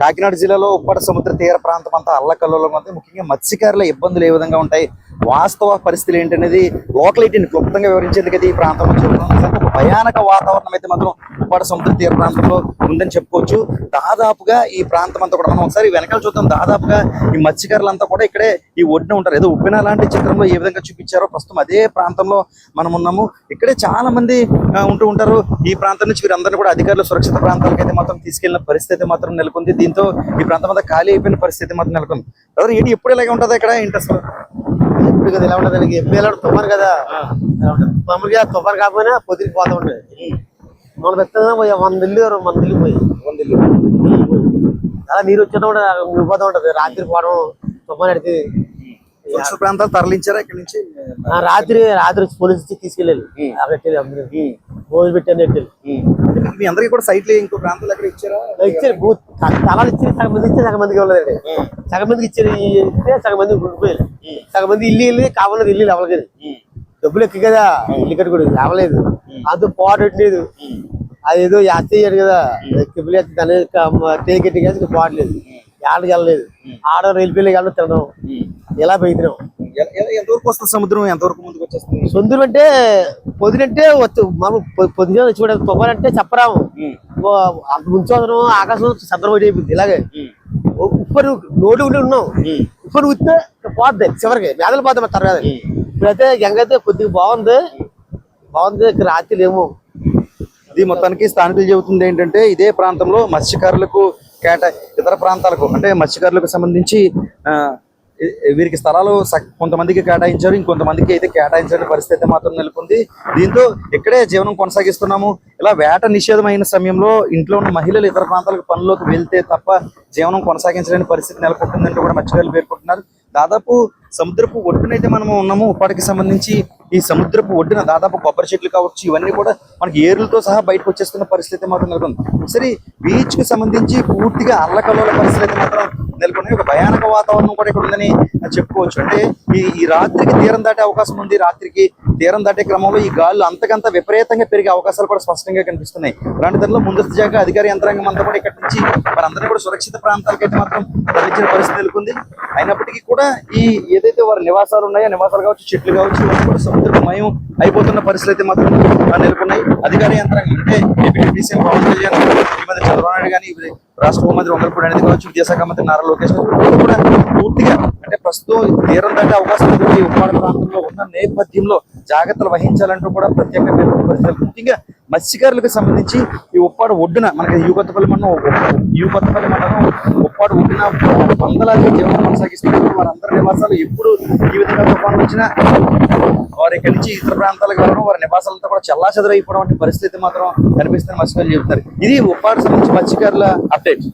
కాకినాడ జిల్లాలో ఉప్పడ సముద్ర తీర ప్రాంతం అంతా అల్లకల్లోలంగా ఉంది. ముఖ్యంగా మత్స్యకారుల ఇబ్బందులు ఏ విధంగా ఉంటాయి? వాస్తవ పరిస్థితులు ఏంటనేది లోకలిటీని క్లుప్తంగా వివరించేందుకు అయితే ఈ ప్రాంతంలో చూడడం ఒక భయానక వాతావరణం అయితే మాత్రం ఉప్పాడ సముద్ర తీర ప్రాంతంలో ఉందని చెప్పుకోవచ్చు. దాదాపుగా ఈ ప్రాంతం అంతా కూడా మనం ఒకసారి వెనకాల చూద్దాం. దాదాపుగా ఈ మత్స్యకారులంతా కూడా ఇక్కడే ఈ ఒడ్డున ఉంటారు. ఏదో ఉప్పిన లాంటి చిత్రంలో ఏ విధంగా చూపించారో ప్రస్తుతం అదే ప్రాంతంలో మనం ఉన్నాము. ఇక్కడే చాలా మంది ఉంటూ ఉంటారు. ఈ ప్రాంతం నుంచి వీరందరినీ కూడా అధికారులు సురక్షిత ప్రాంతాలకు అయితే మాత్రం తీసుకెళ్ళిన పరిస్థితి మాత్రం నెలకొంది. దీంతో ఈ ప్రాంతం అంతా ఖాళీ అయిపోయిన పరిస్థితి మాత్రం నెలకొంది. ఎవరు ఏంటి ఎప్పుడు ఇలాగే ఉంటుందా ఇక్కడ ఇంట్రెస్ట్ ఎప్పుడు కదా ఇలా ఉండదు దానికి ఎప్పుడు తుఫాను కదా. మామూలుగా తుఫాను కాకపోయినా పొద్దుకి పోతా ఉంటుంది. మన పెద్దగా పోయి వంద ఇల్లు వంద ఇల్లు పోయి. అలా నీరు వచ్చినా కూడా పోతా ఉంటది. రాత్రి పోవడం తుఫాన్ అడితే ప్రాంతాలు తరలించారా ఇక్కడ నుంచి? ఆ రాత్రి రాత్రి పోలీసు వచ్చి తీసుకెళ్ళారు. అక్కడ భోజనం పెట్టాను మీ అందరికీ కూడా సైట్లు ఇంకో ప్రాంతాలు ఎక్కడ ఇచ్చారా? ఇచ్చారు. భూ- త- తలాలు ఇచ్చారు. సగం మంది ఇచ్చారు. సగం మందికి ఇవ్వలేదండి సగం మందికి ఇచ్చారు. ఇస్తే సగం మంది ఉండిపోయారు సగం మంది ఇల్లు ఇల్లు కావాలన్నారు ఇల్లు అవ్వలేదు. డబ్బులు ఎక్కువ కదా. ఇల్లు కట్టుకోడు రావలేదు. అంత పోవట్లేదు అదేదో యాత్ర కదా. కిబులు దాని టేకెట్ కానీ పోవట్లేదు. ఆడకి వెళ్ళలేదు. ఆడ రైల్వేలో వెళ్ళడం తినడం. ఇలా ఎ- ఎంతవరకు వస్తుంది సముద్రం? ఎంతవరకు ముందుకు వచ్చేస్తుంది? సొందరం అంటే పొద్దునంటే మనం పొద్దున చూడ తుఫాన్ అంటే చెప్పరాము అంత ముంచోదరం ఆకాశం చంద్రం అయిపోయింది ఇలాగే. ఉప్పరు నోటి ఉండి ఉన్నాం. ఉప్పరు ఉత్తే పోద్ది చివరికి. మేదలు పోతాం తర్వాత. ఇప్పుడైతే గంగైతే కొద్దిగా బాగుంది. బాగుంది ఇక్కడ రాత్రి ఏమో ఇది మొత్తానికి స్థానికులు చెబుతుంది ఏంటంటే ఇదే ప్రాంతంలో మత్స్యకారులకు కేటా ఇతర ప్రాంతాలకు అంటే మత్స్యకారులకు సంబంధించి వీరికి స్థలాలు కొంతమందికి కేటాయించారు ఇంకొంతమందికి అయితే కేటాయించిన పరిస్థితి మాత్రం నెలకొంది. దీంతో ఇక్కడే జీవనం కొనసాగిస్తున్నాము. ఇలా వేట నిషేధం అయిన సమయంలో ఇంట్లో ఉన్న మహిళలు ఇతర ప్రాంతాలకు పనుల్లోకి వెళ్తే తప్ప జీవనం కొనసాగించలేని పరిస్థితి నెలకొంటుందంటూ కూడా మత్స్యకారులు పేర్కొంటున్నారు. దాదాపు సముద్రపు ఒడ్డునైతే మనము ఉన్నాము. ఉప్పాడికి సంబంధించి ఈ సముద్రపు ఒడ్డున దాదాపు కొబ్బరి చెట్లు కావచ్చు ఇవన్నీ కూడా మనకి ఏర్లతో సహా బయటకు వచ్చేస్తున్న పరిస్థితి మాత్రం నెలకొంది. సరే బీచ్కి సంబంధించి పూర్తిగా అల్లకల్లోల పరిస్థితి అయితే మాత్రం నెలకొని ఒక భయానక వాతావరణం కూడా ఇక్కడ ఉందని చెప్పుకోవచ్చు. అంటే ఈ ఈ రాత్రికి తీరం దాటే అవకాశం ఉంది. రాత్రికి తీరం దాటే క్రమంలో ఈ గాలు అంతకంత విపరీతంగా పెరిగే అవకాశాలు కూడా స్పష్టంగా కనిపిస్తున్నాయి. అలాంటి దానిలో ముందస్తు జాగా అధికార యంత్రాంగం అంతా కూడా ఇక్కడ నుంచి వారందరినీ కూడా సురక్షిత ప్రాంతాలకైతే మాత్రం తరలించిన పరిస్థితి నెలకొంది. అయినప్పటికీ కూడా ఈ ఏదైతే వారి నివాసాలు ఉన్నాయో నివాసాలు కావచ్చు చెట్లు కావచ్చు కూడా సముద్రమయం అయిపోతున్న పరిస్థితులు అయితే మాత్రం నెలకొన్నాయి. అధికార యంత్రాంగం అంటే ఏపీ పవన్ కళ్యాణ్ ముఖ్యమంత్రి చంద్రబాబు నాయుడు కానీ రాష్ట్ర హోంమంత్రి వంగలపూడి అనేది కావచ్చు విద్యాశాఖ మంత్రి నారా లోకేష్ కూడా పూర్తిగా అంటే ప్రస్తుతం తీరం దాటే అవకాశం ఈ ఉప్పాడ ప్రాంతంలో ఉన్న నేపథ్యంలో జాగ్రత్తలు వహించాలంటూ కూడా ప్రత్యేకంగా పరిస్థితులు ముఖ్యంగా మత్స్యకారులకు సంబంధించి ఈ ఉప్పాడు ఒడ్డున మనకి యూ కొత్తపల్లి మండలం యూ కొత్తపల్లి మండలం ఉప్పాడు ఒడ్డున వందలాది జీవనం కొనసాగిస్తున్నారు. వారందరి నివాసాలు ఎప్పుడు ఈ విధంగా తుఫాను వచ్చినా వారు ఇక్కడి నుంచి ఇతర ప్రాంతాలకు వెళ్ళడం వారి నివాసాలంతా కూడా చల్లా చెదరైపోవడం వంటి పరిస్థితి మాత్రం కనిపిస్తున్న మత్స్యకారులు చెబుతారు ఇది ఉప్పాడు సంబంధించి మత్స్యకారుల అప్డేట్.